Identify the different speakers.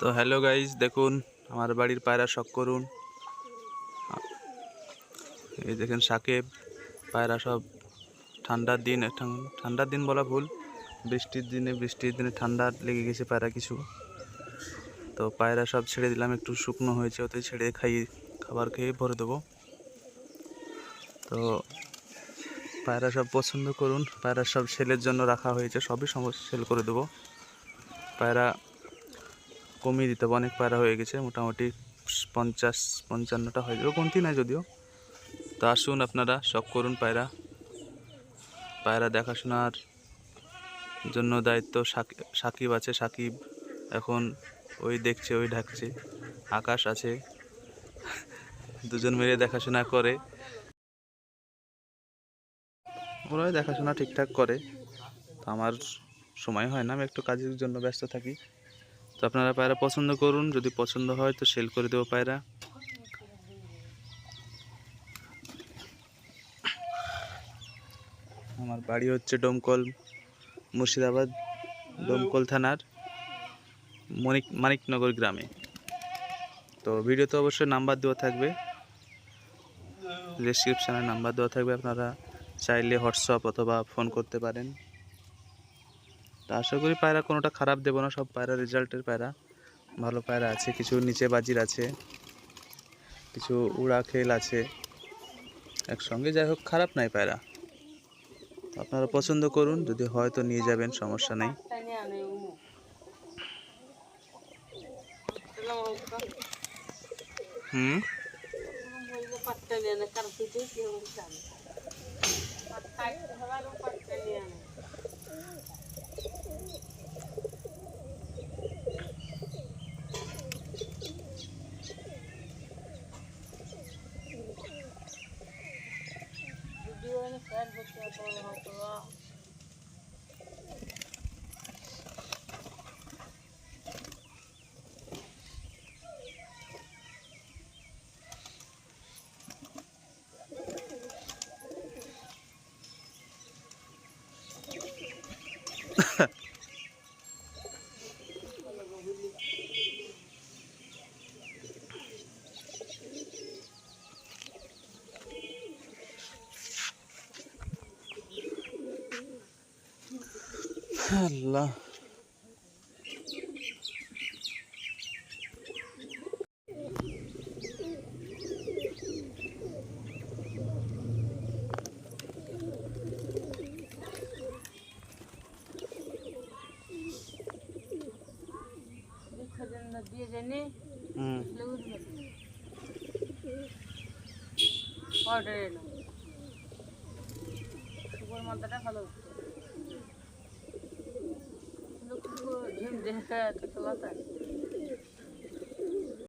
Speaker 1: তো hello guys দেখুন, আমার বাড়ির পায়রা শখ করুন। এই দেখেন সাকেব, পায়রা সব ঠান্ডার দিন ঠান- ঠান্ডার দিন বলা ভুল, বৃষ্টির দিনে বৃষ্টির দিনে ঠান্ডা লেগে গেছে পায়রা কিছু। তো পায়রা সব ছেড়ে দিলাম, একটু শুকনো হয়েছে, ওতে ছেড়ে খাইয়ে খাবার খেয়ে ভরে দেবো। তো পায়রা সব পছন্দ করুন, পায়রা সব সেলের জন্য রাখা হয়েছে, সবই সেল করে দেবো। পায়রা কমিয়ে দিতে হবে, অনেক পায়রা হয়ে গেছে, মোটামুটি পঞ্চাশ, পঞ্চান্নটা হয়ে যাবে, কমতি নাই যদিও। তো আসুন আপনারা, শখ করুন পায়রা। পায়রা দেখাশোনার জন্য দায়িত্ব সাকি- সাকিব আছে, সাকিব এখন ওই দেখছে, ওই ঢাকছে, আকাশ আছে, দুজন মিলে দেখাশোনা করে। ওরাই দেখাশোনা ঠিকঠাক করে। তো আমার সময় হয় না, আমি একটু কাজের জন্য ব্যস্ত থাকি। তো আপনারা পায়রা পছন্দ করুন, যদি পছন্দ হয় তো সেল করে দেবো পায়রা। আমার বাড়ি হচ্ছে ডোমকল, মুর্শিদাবাদ, ডোমকল থানার মণিক মানিকনগর গ্রামে। তো ভিডিওতে অবশ্যই নাম্বার দেওয়া থাকবে। ডিসক্রিপশানে নাম্বার দেওয়া থাকবে, আপনারা চাইলে হোয়াটসঅ্যাপ অথবা ফোন করতে পারেন। তা আশা করি পায়রা কোনোটা খারাপ দেবো না, সব পায়রা রেজাল্টের পায়রা। ভালো পায়রা আছে, কিছু নিচে বাজির আছে, কিছু উড়া খেল আছে। একসঙ্গে যাই হোক, খারাপ নাই পায়রা। আপনারা পছন্দ করুন, যদি হয় তো নিয়ে যাবেন, সমস্যা নেই। হুম? このは。Ha আল্লাহ।
Speaker 2: দিয়ে জানি অর্ডার এলো সুপার মালটাটা ভালো। de, é, tô pilotando.